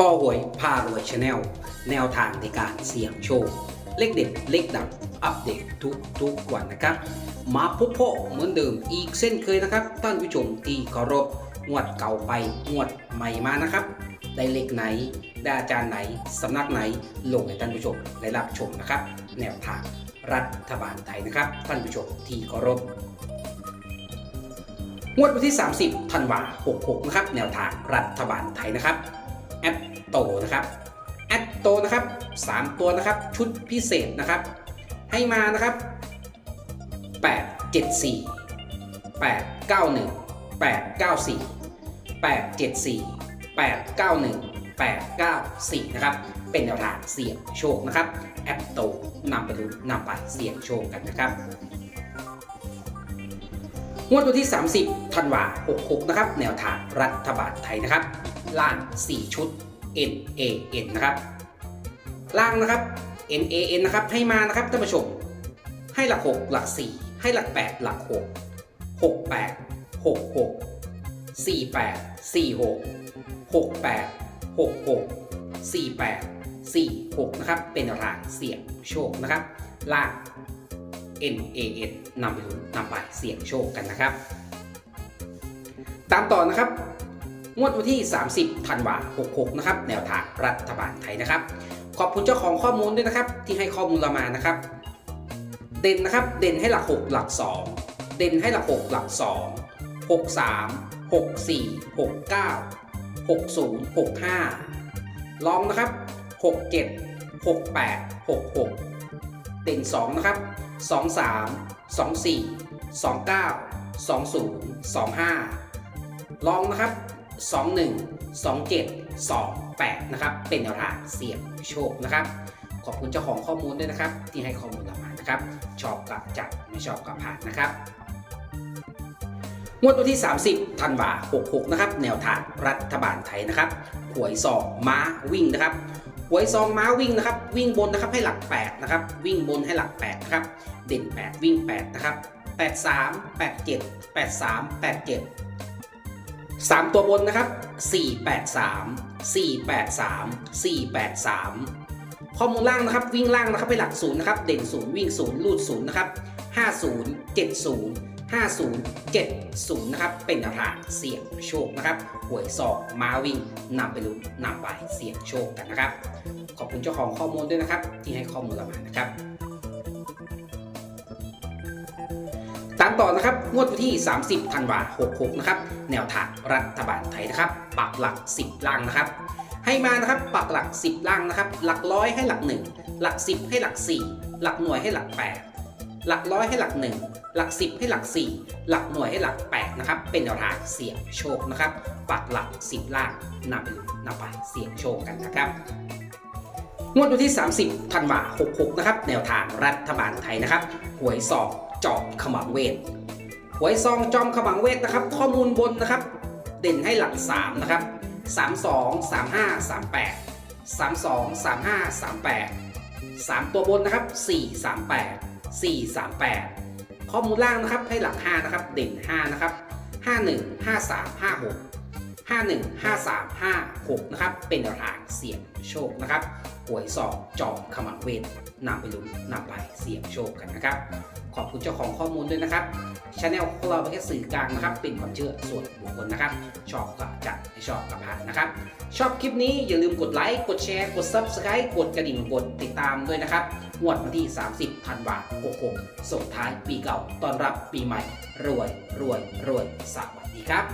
ข้อหวยพารวยชาแนลแนวทางในการเสี่ยงโชค เลขเด็ดเลขดังอัปเดตทุกทุกวันนะครับ มาพบพ่อเหมือนเดิมอีกเส้นเคยนะครับ ท่านผู้ชมที่เคารพงวดเก่าไปงวดใหม่มานะครับ ได้เลขไหน ได้อาจารย์ไหน สำนักไหนลงให้ท่านผู้ชมได้รับชมนะครับ แนวทางรัฐบาลไทยนะครับ ท่านผู้ชมที่เคารพงวดวันที่ 30ธันวา66 นะครับ แนวทางรัฐบาลไทยนะครับ โตนะครับแอดโตนะครับ 3 ตัวนะครับ ชุดพิเศษนะครับ ให้มานะครับ 874 891 894 874 891 894 นะครับ เป็นแนวทางเสี่ยงโชคนะครับ แอดโตนำไปลุ้นนำไปเสี่ยงโชคกันนะครับ งวดวันที่ 30ธันวา66 นะครับ แนวทางรัฐบาลไทยนะครับ ล่าง 4 ชุด N A N นะครับ ล่างนะครับ N A N นะครับ ให้มานะครับท่านผู้ชม ให้หลัก 6 หลัก 4 ให้หลัก 8 หลัก 6 6 8 6 6 4 8 4 6 6 8 6 6 4 8 4 6นะครับ เป็นแนวทางเสี่ยงโชคนะครับ ล่าง N A N นำไปลุ้นนำไปเสี่ยงโชคกันนะครับ ตามต่อนะครับ งวดวันที่ 30 ธันวา66 นะครับ แนวทางรัฐบาลไทยนะครับ ขอบคุณเจ้าของข้อมูลด้วยนะครับ ที่ให้ข้อมูลเรามานะครับ เด่นนะครับ เด่นให้หลัก 6 หลัก 2 เด่นให้หลัก 6 หลัก 2 6 3 6 4 6 9 6 0 6 5 ลองนะครับ 6 7 6 8 6 6 เด่น 2 นะครับ 2 3 2 4 2 9 2 0 2 5 ลองนะครับ 21 27 28 นะครับ เป็นแนวทางเสี่ยงโชคนะครับ ขอบคุณเจ้าของข้อมูลด้วยนะครับ ที่ให้ข้อมูลเรามานะครับ ชอบกับจัดไม่ชอบกับผ่านนะครับงวดวันที่ 30ธันวา66 นะครับ แนวทางรัฐบาลไทยนะครับ หวยซองม้าวิ่งนะครับ หวยซองม้าวิ่งนะครับ วิ่งบนนะครับให้หลัก 8 นะครับ วิ่งบนให้หลัก 8 นะครับ เด่น 8 วิ่ง 8 นะครับ 83 87 83 87 3 ตัวบนนะครับ 483 483 483 ข้อมูลล่างนะครับ วิ่งล่างนะครับไปหลักศูนย์นะครับ เด่นศูนย์วิ่งศูนย์ลูดศูนย์นะครับ 50 70 50 70 นะครับ เป็นแนวทางเสี่ยงโชคนะครับหวยศอกมาวิ่งนำไปลุ้นนำไปเสี่ยงโชคกันนะครับ ขอบคุณเจ้าของข้อมูลด้วยนะครับ ที่ให้ข้อมูลเรามานะครับ ต่อนะครับงวดวันที่ 30ธันวา66นะครับแนวทางรัฐบาลไทยนะครับปักหลัก 10ล่างนะครับ ให้มานะครับปักหลัก 10ล่างนะครับ หลักร้อยให้หลัก 1 หลัก 10 ให้หลัก 4 หลักหน่วยให้หลัก 8 หลักร้อยให้หลัก 1 หลัก 10 ให้หลัก 4 หลักหน่วยให้หลัก8นะครับเป็นแนวทางเสี่ยงโชคนะครับปักหลัก 10ล่างนำไปนำไปเสี่ยงโชคกันนะครับงวดวันที่ 30ธันวา66 นะครับ แนวทางรัฐบาลไทยนะครับ หวยซอง จอบขมังเวทหวยซองจอมขมังเวทนะครับ ข้อมูลบนนะครับ เด่นให้หลัก3นะครับ32 35 38 32 35 38 3 ตัวบนนะครับ 4 38 4 38 ข้อมูลล่างนะครับให้หลัก 5 นะครับ เด่น 5 นะครับ 51 53 56 51 53 56 นะครับ เป็นแนวทางเสี่ยงโชคนะครับหวยสอบจอมขมังเวทนำไปลุ้นนำไปเสี่ยงโชคกันนะครับ ขอบคุณเจ้าของข้อมูลด้วยนะครับช anel ของเราเป็นแค่สื่อกลางนะครับ เป็นความเชื่อส่วนบุคคลนะครับ ชอบก็จัดไม่ชอบก็ผ่านนะครับ ชอบคลิปนี้อย่าลืมกดไลค์ กดแชร์ กด Subscribe กดกระดิ่ง กดติดตามด้วยนะครับงวดวันที่ 30ธันวาคม66ส่งท้ายปีเก่าต้อนรับปีใหม่ รวยรวยรวยสวัสดีครับ